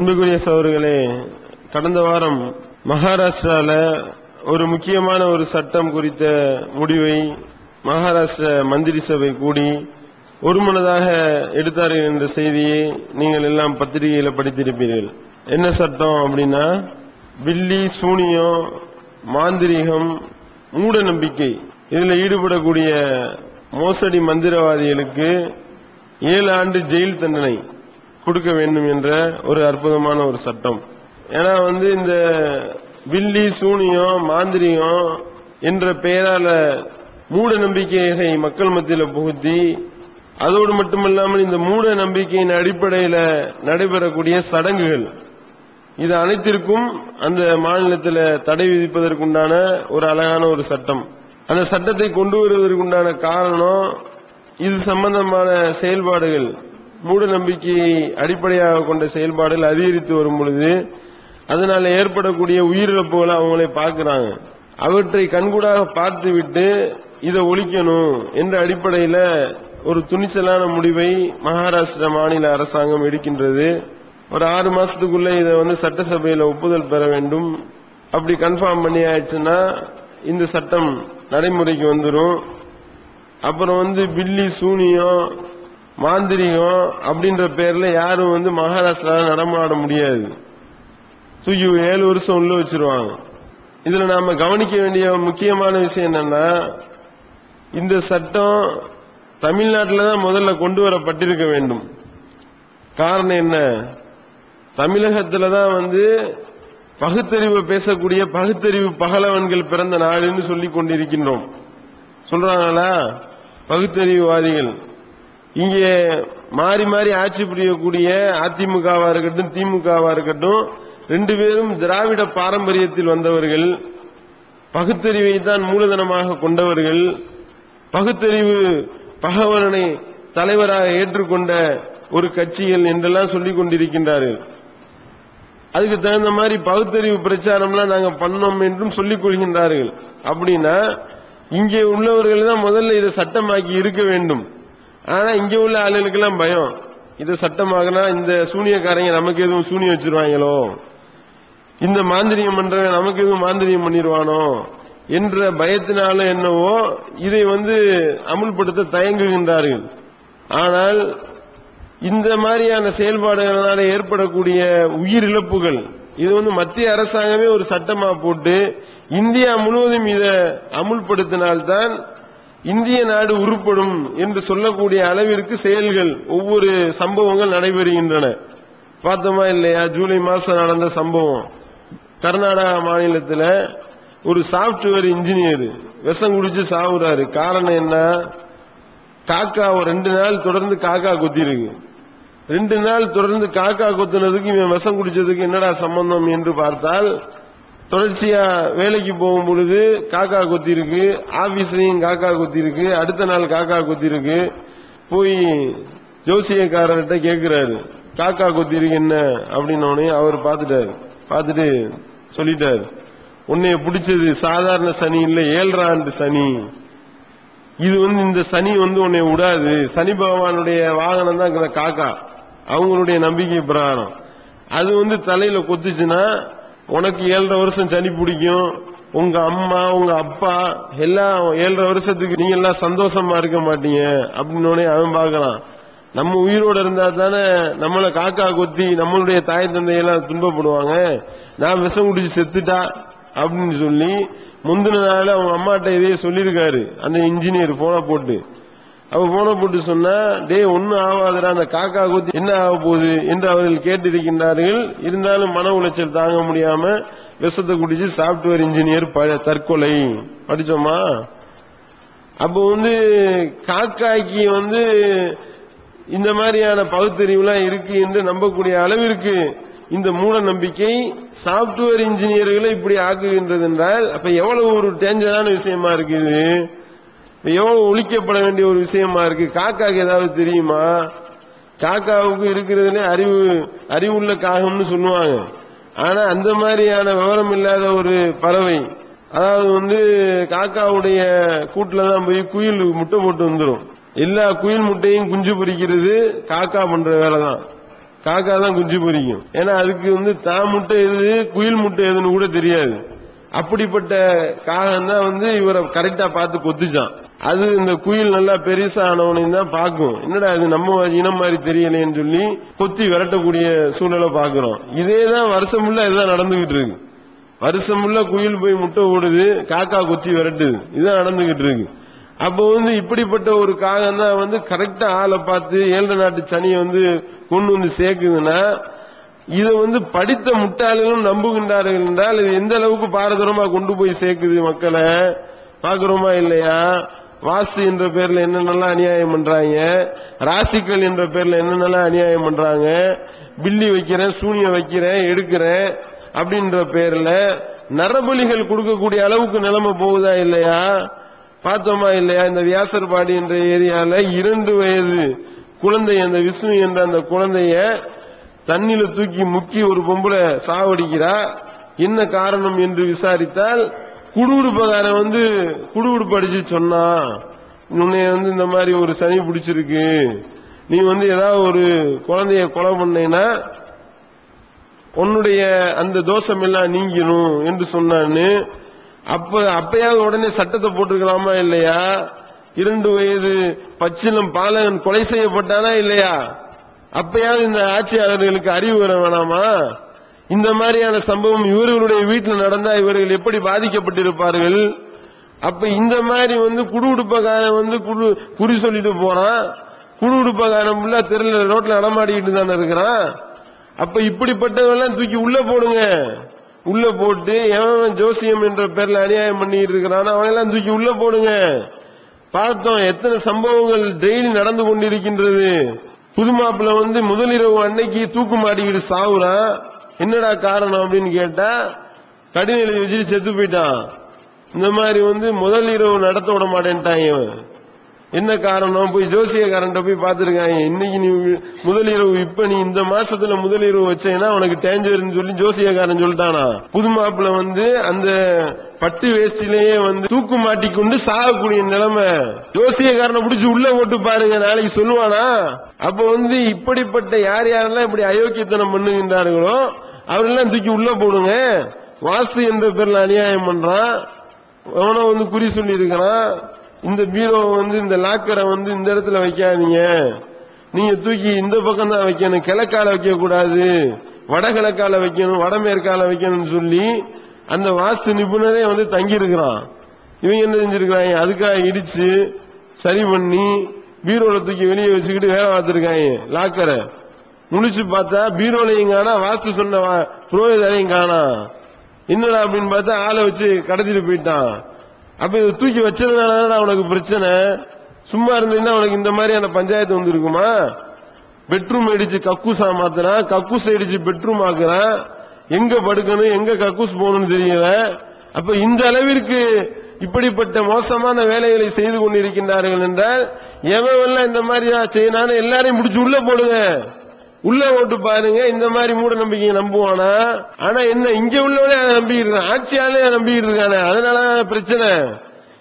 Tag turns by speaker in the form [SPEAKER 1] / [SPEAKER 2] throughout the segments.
[SPEAKER 1] அன்புக்குரிய சகோதரர்களே கடந்த வாரம் மகாராஷ்டிரால ஒரு முக்கியமான ஒரு சட்டம் குறித்த முடிவை மகாராஷ்டிர மந்திரி சபை கூடி ஒருமனதாக எடுத்தார்கள் என்ற செய்தியை நீங்கள் எல்லாம் பத்திரிகையில படித்திருப்பீர்கள். என்ன சட்டம் அப்படின்னா வில்லி சூனியம் மாந்திரீகம் மூட நம்பிக்கை இதில் ஈடுபடக்கூடிய மோசடி மந்திரவாதிகளுக்கு ஏழு ஆண்டு ஜெயில் தண்டனை. கொடுக்க வேண்டும் என்ற ஒரு அற்புதமான ஒரு சட்டம். ஏன்னா வந்து இந்த வில்லி சூனியம் மாந்திரியம் என்ற பெயரால மூட நம்பிக்கையை மக்கள் மத்தியில புகுத்தி அதோடு மட்டுமல்லாமல் இந்த மூட நம்பிக்கையின் அடிப்படையில நடைபெறக்கூடிய சடங்குகள். இது அனைத்திற்கும் அந்த மாநிலத்தில் தடை விதிப்பதற்குண்டான ஒரு அழகான ஒரு சட்டம். அந்த சட்டத்தை கொண்டு வருவதற்குண்டான காரணம் இது சம்பந்தமான செயல்பாடுகள். மூட நம்பிக்கையை அடிப்படையாக கொண்ட செயல்பாடுகள் அதிகரித்து வரும் பொழுது அதனால ஏற்படக்கூடிய உயிரிழப்புகளை அவங்களே பார்க்கிறாங்க. அவற்றை கண்கூடாக பார்த்துவிட்டு இதை ஒழிக்கணும் என்ற அடிப்படையில ஒரு துணிச்சலான முடிவை மகாராஷ்டிரா மாநில அரசாங்கம் எடுக்கின்றது. ஒரு ஆறு மாசத்துக்குள்ள இதை வந்து சட்டசபையில ஒப்புதல் பெற வேண்டும். அப்படி கன்ஃபார்ம் பண்ணி ஆயிடுச்சுன்னா இந்த சட்டம் நடைமுறைக்கு வந்துடும் அப்புறம் வந்து பில்லி சூனியம் மாந்திரிகம் அப்படின்ற பேர்ல யாரும் வந்து மகாராஷ்டிரால நடமாட முடியாது. தூக்கி ஏழு வருஷம் உள்ள வச்சிருவாங்க. இதுல நாம கவனிக்க வேண்டிய முக்கியமான விஷயம் என்னன்னா இந்த சட்டம் தமிழ்நாட்டில் தான் முதல்ல கொண்டு வரப்பட்டிருக்க வேண்டும். காரணம் என்ன? தமிழகத்துல தான் வந்து பகுத்தறிவு பேசக்கூடிய பகுத்தறிவு பகலவன்கள் பிறந்த நாடுன்னு சொல்லி கொண்டிருக்கின்றோம். சொல்றாங்களா? பகுத்தறிவுவாதிகள். இங்கே மாறி மாறி ஆட்சி புரியக்கூடிய அதிமுகவா இருக்கட்டும் திமுகவா இருக்கட்டும் ரெண்டு பேரும் திராவிட பாரம்பரியத்தில் வந்தவர்கள் பகுத்தறிவை தான் மூலதனமாக கொண்டவர்கள் பகுத்தறிவு பகவலனை தலைவராக ஏற்றுக்கொண்ட ஒரு கட்சிகள் என்றெல்லாம் சொல்லிக் கொண்டிருக்கின்றார்கள். அதுக்கு தகுந்த மாதிரி பகுத்தறிவு பிரச்சாரம்லாம் நாங்க பண்ணோம் என்றும் சொல்லிக் கொள்கின்றார்கள். அப்படின்னா இங்கே உள்ளவர்கள் தான் முதல்ல இதை சட்டமாக்கி இருக்க வேண்டும். ஆனா இங்க உள்ள ஆளுகளுக்கெல்லாம் பயம். இது சட்டமாகனா இந்த சூனியக்காரங்க நமக்கு எதுவும் சூனியம் வச்சிருவாங்களோ? இந்த மாந்திரியம் பண்றவன் நமக்கு எதுவும் மாந்திரியம் பண்ணிடுவானோ என்ற பயத்தினால என்னவோ இதை வந்து அமுல்படுத்த தயங்குகின்றார்கள். ஆனால் இந்த மாதிரியான செயல்பாடுகளால ஏற்படக்கூடிய உயிர் இழப்புகள் இது வந்து மத்திய அரசாங்கமே ஒரு சட்டமா போட்டு இந்தியா முழுவதும் இதை அமுல்படுத்தினால்தான் இந்திய நாடு உருப்படும் என்று சொல்லக்கூடிய அளவிற்கு செயல்கள் ஒவ்வொரு சம்பவங்கள் நடைபெறுகின்றன. பார்த்தோமா இல்லையா? ஜூலை மாசம் நடந்த சம்பவம். கர்நாடகா மாநிலத்தில் ஒரு சாப்ட்வேர் இன்ஜினியர் விஷம் குடிச்சு சாவுறாரு. காரணம் என்ன? காக்கா ரெண்டு நாள் தொடர்ந்து காக்கா கொத்திருக்கு. ரெண்டு நாள் தொடர்ந்து காக்கா கொத்துனதுக்கு இவன் விஷம் குடிச்சதுக்கு என்னடா சம்பந்தம் என்று பார்த்தால் தொடர்ச்சியா வேலைக்கு போகும் பொழுது காக்கா கொத்திருக்கு ஆபீஸ்லயும் காக்கா கொத்திருக்கு அடுத்த நாள் காக்கா கொத்திருக்கு. போய் ஜோசியக்காரர்கிட்ட கேட்குறாரு காக்கா கொத்திருக்கு என்ன? அப்படின்னோடனே அவர் பார்த்துட்டாரு பார்த்துட்டு சொல்லிட்டாரு உன்னைய பிடிச்சது சாதாரண சனி இல்ல ஆண்டு சனி. இது வந்து இந்த சனி வந்து உன்னை விடாது. சனி பகவானுடைய வாகனம் தான் காக்கா. அவங்களுடைய நம்பிக்கை பிரகாரம். அது வந்து தலையில கொத்துச்சுன்னா உனக்கு ஏழரை வருஷம் சனி பிடிக்கும். உங்க அம்மா உங்க அப்பா எல்லாம் ஏழரை வருஷத்துக்கு நீங்க எல்லாம் சந்தோஷமா இருக்க மாட்டீங்க. அப்படின்னு அவன் பார்க்கலாம் நம்ம உயிரோட இருந்தா தானே நம்மளை காக்கா கொத்தி நம்மளுடைய தாய் தந்தையெல்லாம் துன்பப்படுவாங்க. நான் விஷம் குடிச்சு செத்துட்டா அப்படின்னு சொல்லி முந்தின நாள் அவங்க அம்மாட்ட இதே சொல்லியிருக்காரு. அந்த இன்ஜினியர் போன போட்டு. அவ போன போட்டு சொன்னா டே ஒன்னும் ஆகாதுடா அந்த காக்கா குத்தி என்ன ஆக போகுது என்று அவர்கள் கேட்டிருக்கின்றார்கள். இருந்தாலும் மன உளைச்சல் தாங்க முடியாம விஷத்தை குடிச்சு சாப்ட்வேர் இன்ஜினியர் தற்கொலை. படிச்சோமா? அப்ப வந்து காக்காய்க்கு வந்து இந்த மாதிரியான பகுத்தறிவுலாம் இருக்கு என்று நம்பக்கூடிய அளவிற்கு இந்த மூட நம்பிக்கை சாப்ட்வேர் இன்ஜினியர்களை இப்படி ஆக்குகின்றது என்றால் அப்ப எவ்வளவு ஒரு டேஞ்சரான விஷயமா இருக்குது? எவ்வளவு ஒழிக்கப்பட வேண்டிய ஒரு விஷயமா இருக்கு? காக்காக்கு ஏதாவது தெரியுமா? காக்காவுக்கு இருக்கிறதுல அறிவு அறிவுள்ள காகம்னு சொல்லுவாங்க. ஆனா அந்த மாதிரியான விவரம் இல்லாத ஒரு பறவை. அதாவது வந்து காக்காவுடைய கூட்டில் தான் போய் குயில் முட்டை போட்டு வந்துடும் எல்லா குயில் முட்டையும் குஞ்சு பொரிக்கிறது காக்கா பண்ற வேலை தான். காக்கா தான் குஞ்சு பொரிக்கும் ஏன்னா அதுக்கு வந்து தான் முட்டை எது குயில் முட்டை எதுன்னு கூட தெரியாது. அப்படிப்பட்ட காகம் தான் வந்து இவரை கரெக்டா பார்த்து கொத்துச்சான். அது இந்த குயில் நல்லா பெருசானவனையும் தான் பார்க்கும். என்னடா அது நம்ம இனம் மாதிரி தெரியலேன்னு சொல்லி கொத்தி விரட்டக்கூடிய சூழலை பார்க்கிறோம். இதே தான் வருஷம் ஃபுல்லா இதுதான் நடந்துகிட்டு இருக்கு. வருஷம் ஃபுல்லா குயில் போய் முட்டை ஓடுது காக்கா கொத்தி விரட்டுது. இதுதான் நடந்துகிட்டு இருக்கு. அப்போ வந்து இப்படிப்பட்ட ஒரு காகம் தான் வந்து கரெக்டா ஆளை பார்த்து ஏழு நாட்டு சனியை வந்து கொண்டு வந்து சேர்க்குதுன்னா இதை வந்து படித்த முட்டாளிகளும் நம்புகின்றார்கள் என்றால் இது எந்த அளவுக்கு பாரதூரமா கொண்டு போய் சேர்க்குது மக்களை? பாக்குறோமா இல்லையா? வாஸ்து என்ற பேர்ல என்னென்னலாம் அநியாயம் பண்றாங்க? ராசிக்கல் என்ற பேர்ல என்னென்னலாம் அநியாயம் பண்றாங்க? பில்லி வைக்கிறேன் சூனியம் வைக்கிறேன் எடுக்கிறேன் அப்படின்ற பேர்ல நரபலிகள் கொடுக்கக்கூடிய அளவுக்கு நிலைமை போகுதா இல்லையா? பார்த்தோமா இல்லையா? இந்த வியாசர்பாடி என்ற ஏரியால இரண்டு வயது குழந்தை அந்த விஷ்ணு என்ற அந்த குழந்தைய தண்ணில தூக்கி முக்கி ஒரு பொம்பளை சாவடிக்கிறா. என்ன காரணம் என்று விசாரித்தால் குடுகுடுப்பக்காரன் வந்து குடுகுடுப்பு அடிச்சு சொன்னா உன்னை வந்து இந்த மாதிரி ஒரு சனி பிடிச்சிருக்கு. நீ வந்து ஏதாவது ஒரு குழந்தைய கொலை பண்ணேன்னா உன்னுடைய அந்த தோஷம் எல்லாம் நீங்கணும் என்று சொன்னான்னு அப்ப அப்பயாவது உடனே சட்டத்தை போட்டிருக்கலாமா இல்லையா? இரண்டு வயது பச்சிலம் பாலகன் கொலை செய்யப்பட்டானா இல்லையா? அப்பயாவது இந்த ஆட்சியாளர்களுக்கு அறிவு வர வேணாமா? இந்த மாதிரியான சம்பவம் இவர்களுடைய வீட்டில் நடந்தா இவர்கள் எப்படி பாதிக்கப்பட்டிருப்பார்கள்? அப்ப இந்த மாதிரி வந்து குடு உடுப்பக்காரன் வந்து குடு குறி சொல்லிட்டு போறான் குடு உடுப்பக்காரன் ஃபுல்லா தெருல ரோட்ல நடமாடிக்கிட்டு தானே இருக்கிறான்? அப்ப இப்படிப்பட்டவெல்லாம் தூக்கி உள்ள போடுங்க. உள்ள போட்டு எவன் ஜோசியம் என்ற பேர்ல அநியாயம் பண்ணிட்டு இருக்கிறான் அவனெல்லாம் தூக்கி உள்ள போடுங்க. பார்த்தோம் எத்தனை சம்பவங்கள் டெய்லி நடந்து கொண்டிருக்கின்றது. புது மாப்பிள்ள வந்து முதலிரவு அன்னைக்கு தூக்கு மாட்டிக்கிட்டு சாவுறான். என்னடா காரணம் அப்படின்னு கேட்டா கடிநிலை வச்சுட்டு செத்து போயிட்டான். இந்த மாதிரி வந்து முதல் இரவு நடத்த விட மாட்டேன்ட்டான் இவன். என்ன காரணம்? போய் ஜோசியக்காரன்ட்ட போய் பார்த்திருக்காங்க இன்னைக்கு நீ முதல் இரவு இப்ப நீ இந்த மாசத்துல முதல் இரவு வச்சேன்னா உனக்கு டேஞ்சர்னு சொல்லி ஜோசியக்காரன் சொல்லிட்டானா? புது மாப்பிள்ள வந்து அந்த பட்டு வேஸ்டிலேயே வந்து தூக்கு மாட்டிக்கொண்டு சாகக்கூடிய நிலைமை. ஜோசியக்காரனை பிடிச்சி உள்ள போட்டு பாருங்க நாளைக்கு சொல்லுவானா? அப்ப வந்து இப்படிப்பட்ட யார் யாரெல்லாம் இப்படி அயோக்கியத்தனம் பண்ணுகின்றார்களோ அவரெல்லாம் தூக்கி உள்ள போடுங்க. வாஸ்து என்ற பேர்ல அநியாயம் பண்றான். அவனை வந்து குறி சொல்லி இருக்கிறான் இந்த பீரோவை வந்து இந்த லாக்கரை வந்து இந்த இடத்துல வைக்காதீங்க. நீங்க தூக்கி இந்த பக்கம் தான் வைக்கணும். கிழக்கால வைக்க கூடாது வடகிழக்கால வைக்கணும். வடமேற்கால வைக்கணும்னு சொல்லி அந்த வாஸ்து நிபுணரே வந்து தங்கி இருக்கிறான் இவங்க என்ன செஞ்சிருக்கிறாங்க அதுக்காக இடிச்சு சரி பண்ணி பீரோல தூக்கி வெளியே வச்சுக்கிட்டு வேலை பார்த்துருக்காங்க லாக்கரை. முடிச்சு பார்த்தா பீரோலையும் காணா வாஸ்து சொன்ன புரோகிதரையும் காணா. என்னடா அப்படின்னு பார்த்தா ஆளை வச்சு கடத்திட்டு போயிட்டான். அப்ப இதை தூக்கி வச்சதுனால அவனுக்கு பிரச்சனை. சும்மா இருந்தீங்கன்னா அவனுக்கு இந்த மாதிரியான பஞ்சாயத்து வந்திருக்குமா? பெட்ரூம் அடிச்சு கக்கூசா மாத்துறான் கக்கூஸ் அடிச்சு பெட்ரூம் ஆக்குறான். எங்க படுக்கணும் எங்க கக்கூஸ் போகணும்னு தெரியல. அப்ப இந்த அளவிற்கு இப்படிப்பட்ட மோசமான வேலைகளை செய்து கொண்டிருக்கின்றார்கள் என்றால் எவன் எல்லாம் இந்த மாதிரியா செய்யணும் எல்லாரையும் முடிச்சு உள்ள போடுங்க. உள்ள ஓட்டு பாருங்க இந்த மாதிரி மூட நம்பிக்கையை நம்புவானா? ஆனா என்ன இங்க உள்ளவனே அதை நம்பிக்கிட்டு இருக்கான் ஆட்சியாளே நம்பிக்கிட்டு இருக்கானே அதனால பிரச்சனை?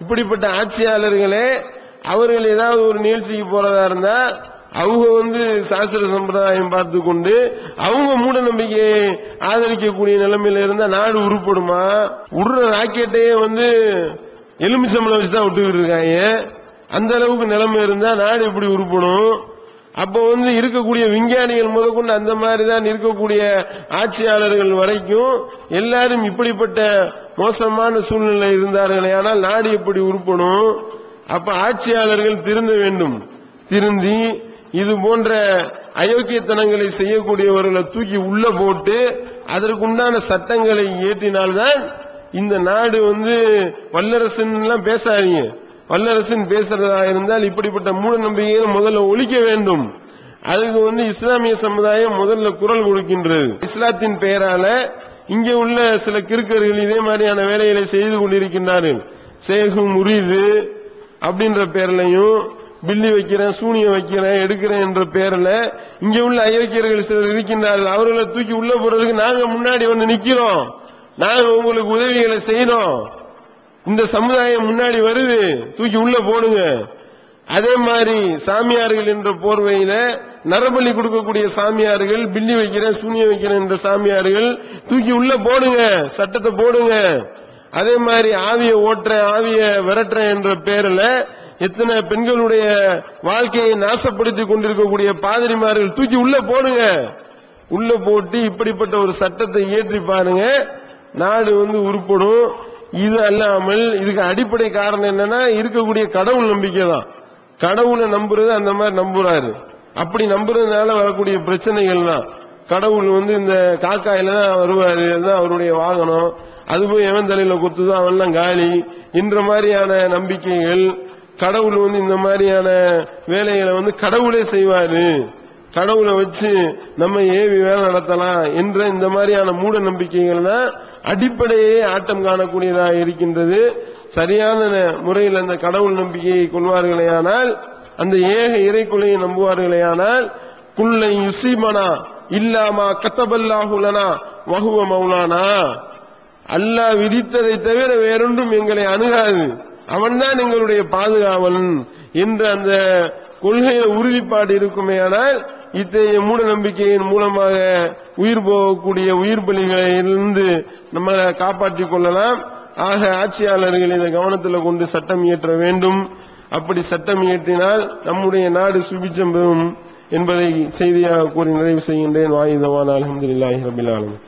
[SPEAKER 1] இப்படிப்பட்ட ஆட்சியாளர்களே அவர்கள் ஏதாவது ஒரு நிகழ்ச்சிக்கு போறதா இருந்தா அவங்க வந்து சாஸ்திர சம்பிரதாயம் பார்த்து கொண்டு அவங்க மூட நம்பிக்கையை ஆதரிக்கக்கூடிய நிலைமையில இருந்தா நாடு உருப்படுமா? உடுற ராக்கெட்டையே வந்து எலுமிச்சம்பளம் வச்சு தான் விட்டுக்கிட்டு இருக்காங்க. அந்த அளவுக்கு நிலைமை இருந்தா நாடு எப்படி உருப்படும்? அப்ப வந்து இருக்கக்கூடிய விஞ்ஞானிகள் முதற்கொண்டு அந்த மாதிரி தான் இருக்கக்கூடிய ஆட்சியாளர்கள் வரைக்கும் எல்லாரும் இப்படிப்பட்ட மோசமான சூழ்நிலை இருந்தார்களே ஆனால் நாடு எப்படி உருப்பணும்? அப்ப ஆட்சியாளர்கள் திருந்த வேண்டும். திருந்தி இது போன்ற அயோக்கியத்தனங்களை செய்யக்கூடியவர்களை தூக்கி உள்ள போட்டு அதற்குண்டான சட்டங்களை இயற்றினால்தான் இந்த நாடு வந்து வல்லரசுன்னு எல்லாம் பேசாதீங்க. வல்லரசன் பேசுறதா இருந்தால் இப்படிப்பட்ட மூட நம்பிக்கைகளை முதல்ல ஒழிக்க வேண்டும். அதுக்கு வந்து இஸ்லாமிய சமுதாயம் முதல்ல குரல் கொடுக்கின்றது. இஸ்லாத்தின் பெயரால இங்கே உள்ள சில கிறுக்கர்கள் இதே மாதிரியான வேலைகளை செய்து கொண்டிருக்கின்றார்கள். சேகு முறிது அப்படின்ற பேர்லையும் பில்லி வைக்கிறேன் சூனியம் வைக்கிறேன் எடுக்கிறேன் என்ற பேர்ல இங்க உள்ள அயோக்கியர்கள் சிலர் இருக்கின்றார்கள். அவர்களை தூக்கி உள்ள போறதுக்கு நாங்க முன்னாடி வந்து நிக்கிறோம். நாங்க உங்களுக்கு உதவிகளை செய்யறோம். இந்த சமுதாயம் முன்னாடி வருது தூக்கி உள்ள போடுங்க. அதே மாதிரி சாமியார்கள் என்ற போர்வையில நரபலி கொடுக்கக்கூடிய சாமியார்கள் பில்லி வைக்கிறேன் சூனியம் வைக்கிறேன் என்ற சாமியார்கள் தூக்கி உள்ள போடுங்க சட்டத்தை போடுங்க. அதே மாதிரி ஆவிய ஓட்டுறேன் ஆவிய விரட்டுறேன் என்ற பேர்ல எத்தனை பெண்களுடைய வாழ்க்கையை நாசப்படுத்தி கொண்டிருக்கக்கூடிய பாதிரிமார்கள் தூக்கி உள்ள போடுங்க. உள்ள போட்டு இப்படிப்பட்ட ஒரு சட்டத்தை இயற்றி பாருங்க. நாடு வந்து உருப்படும். இது அல்லாமல் இதுக்கு அடிப்படை காரணம் என்னன்னா இருக்கக்கூடிய கடவுள் நம்பிக்கை தான் கடவுளை நம்புறது அந்த மாதிரி நம்புறாரு. அப்படி நம்புறதுனால வரக்கூடிய பிரச்சனைகள் தான் கடவுள் வந்து இந்த காக்காயில தான் வருவாரு அதுதான் அவருடைய வாகனம். அது போய் எவன் தலையில குத்துதான் அவன்லாம் காலி. என்ற மாதிரியான நம்பிக்கைகள். கடவுள் வந்து இந்த மாதிரியான வேலைகளை வந்து கடவுளே செய்வாரு. கடவுளை வச்சு நம்ம ஏவி வேலை நடத்தலாம் என்ற இந்த மாதிரியான மூட நம்பிக்கைகள் தான் அடிப்படையே ஆட்டம் காணக்கூடியதாக இருக்கின்றது. சரியான முறையில் அந்த கடவுள் நம்பிக்கையை கொள்வார்களேயானால் அந்த ஏக இறைக்குலையை நம்புவார்களேயானால் குல்லை யுசிமனா இல்லாமா கத்தபல்லாஹுலனா வகுவ மௌலானா. அல்லாஹ் விதித்ததை தவிர வேறொன்றும் எங்களை அணுகாது. அவன்தான் எங்களுடைய பாதுகாவலன் என்று அந்த கொள்கையில உறுதிப்பாடு இருக்குமே ஆனால் இத்தகைய மூட நம்பிக்கையின் மூலமாக உயிர் போகக்கூடிய உயிர் பலிகளை இருந்து நம்மளை காப்பாற்றிக் கொள்ளலாம். ஆக ஆட்சியாளர்கள் இதை கவனத்தில் கொண்டு சட்டம் இயற்ற வேண்டும். அப்படி சட்டம் இயற்றினால் நம்முடைய நாடு சுபிச்சம் பெறும் என்பதை செய்தியாக கூறி நிறைவு செய்கின்றேன். வாயுதவான் அலமதுல்லாஹி ரபில் ஆலமீன்.